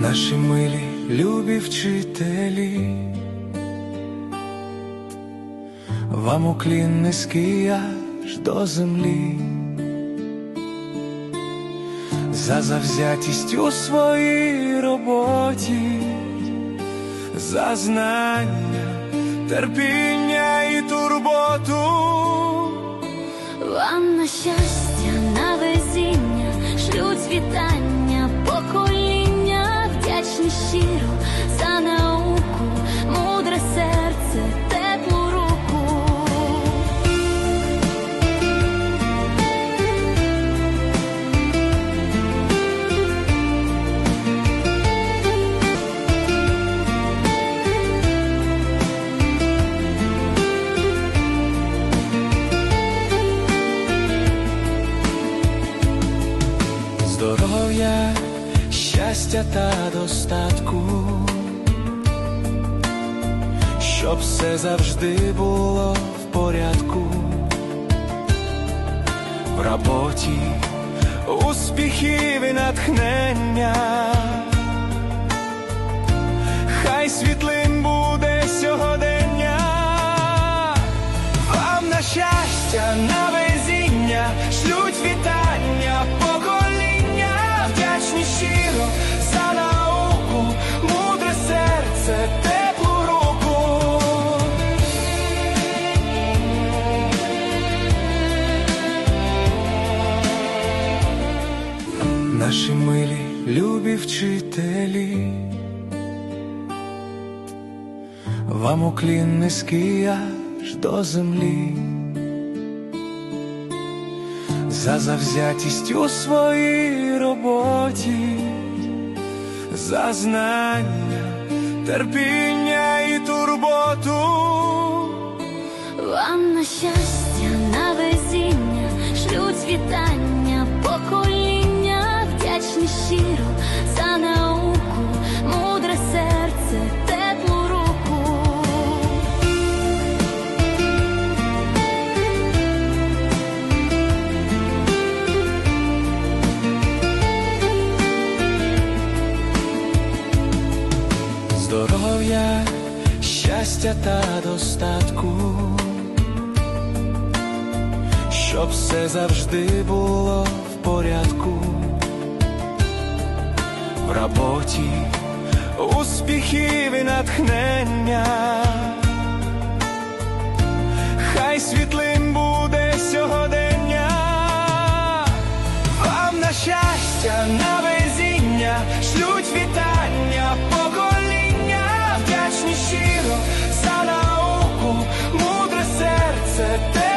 Наші милі любі вчителі, вам уклін низький аж до землі, за завзятість у своїй роботі, за знання, терпіння і турботу. Вам на щастя, здоров'я, щастя та достатку, щоб все завжди було в порядку, в роботі, успіхів і натхнення. Хай світлим Наші милі любі вчителі, вам уклін низький аж до землі, за завзятість у своїй роботі, за знання, терпіння і турботу. Здоров'я, щастя та достатку, щоб все завжди було в порядку, в роботі, успіхів і натхнення. said.